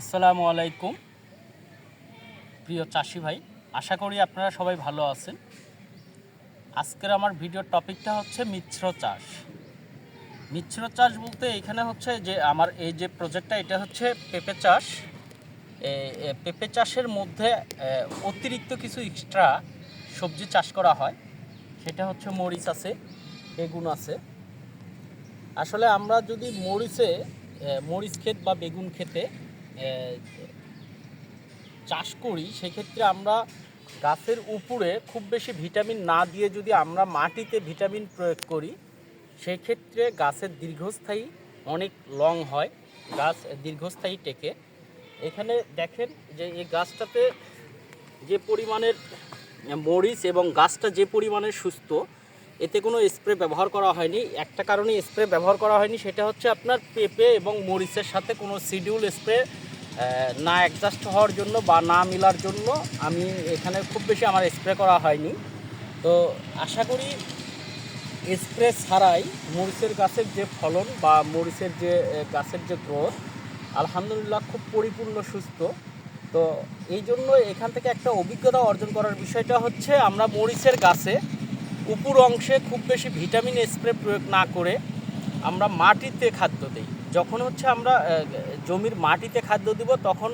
আসসালামু আলাইকুম। প্রিয় চাষি ভাই, আশা করি আপনারা সবাই ভালো আছেন। আজকের আমার ভিডিওর টপিকটা হচ্ছে মিশ্র চাষ। মিশ্র চাষ বলতে এখানে হচ্ছে যে আমার এই যে প্রজেক্টটা, এটা হচ্ছে পেঁপে চাষ। পেঁপে চাষের মধ্যে অতিরিক্ত কিছু এক্সট্রা সবজি চাষ করা হয়। সেটা হচ্ছে মরিচ আছে, বেগুন আছে। আসলে আমরা যদি মরিচে মরিচ ক্ষেত বা বেগুন ক্ষেতে চাষ করি, সেক্ষেত্রে আমরা গাছের উপরে খুব বেশি ভিটামিন না দিয়ে যদি আমরা মাটিতে ভিটামিন প্রয়োগ করি, সেক্ষেত্রে গাছের দীর্ঘস্থায়ী অনেক লং হয়, গাছ দীর্ঘস্থায়ী টেকে। এখানে দেখেন যে এই গাছটাতে যে পরিমাণের মরিচ এবং গাছটা যে পরিমাণের সুস্থ, এতে কোনো স্প্রে ব্যবহার করা হয়নি। একটা কারণে স্প্রে ব্যবহার করা হয়নি, সেটা হচ্ছে আপনার পেঁপে এবং মরিচের সাথে কোনো শিডিউল স্প্রে না অ্যাডজাস্ট হওয়ার জন্য বা না মিলার জন্য আমি এখানে খুব বেশি আমার স্প্রে করা হয়নি। তো আশা করি স্প্রে ছাড়াই মরিচের গাছের যে ফলন বা মরিচের যে গাছের যে গ্রোথ আলহামদুলিল্লাহ খুব পরিপূর্ণ, সুস্থ। তো এই জন্য এখান থেকে একটা অভিজ্ঞতা অর্জন করার বিষয়টা হচ্ছে আমরা মরিচের গাছে উপর অংশে খুব বেশি ভিটামিন স্প্রে প্রয়োগ না করে আমরা মাটিতে খাদ্য দিই। যখন হচ্ছে আমরা জমির মাটিতে খাদ্য দিব, তখন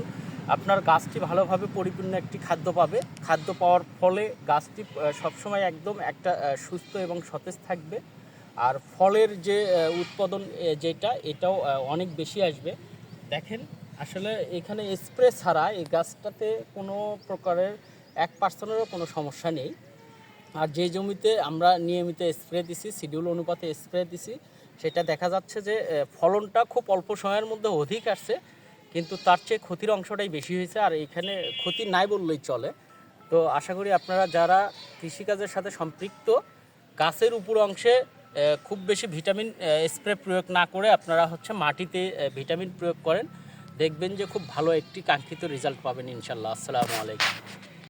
আপনার গাছটি ভালোভাবে পরিপূর্ণ একটি খাদ্য পাবে। খাদ্য পাওয়ার ফলে গাছটি সবসময় একদম একটা সুস্থ এবং সতেজ থাকবে। আর ফলের যে উৎপাদন যেটা, এটাও অনেক বেশি আসবে। দেখেন, আসলে এখানে স্প্রে ছাড়া এই গাছটাতে কোনো প্রকারের এক পার্সেন্টেরও কোনো সমস্যা নেই। আর যে জমিতে আমরা নিয়মিত স্প্রে দিছি, শিডিউল অনুপাতে স্প্রে দিছি সেটা দেখা যাচ্ছে যে ফলনটা খুব অল্প সময়ের মধ্যে অধিক আসছে, কিন্তু তার চেয়ে ক্ষতির অংশটাই বেশি হয়েছে, আর এখানে ক্ষতি নাই বললেই চলে। তো আশা করি আপনারা যারা কৃষিকাজের সাথে সম্পৃক্ত, গাছের উপর অংশে খুব বেশি ভিটামিন স্প্রে প্রয়োগ না করে আপনারা হচ্ছে মাটিতে ভিটামিন প্রয়োগ করেন, দেখবেন যে খুব ভালো একটি কাঙ্ক্ষিত রেজাল্ট পাবেন ইনশাল্লাহ আসসালামু আলাইকুম।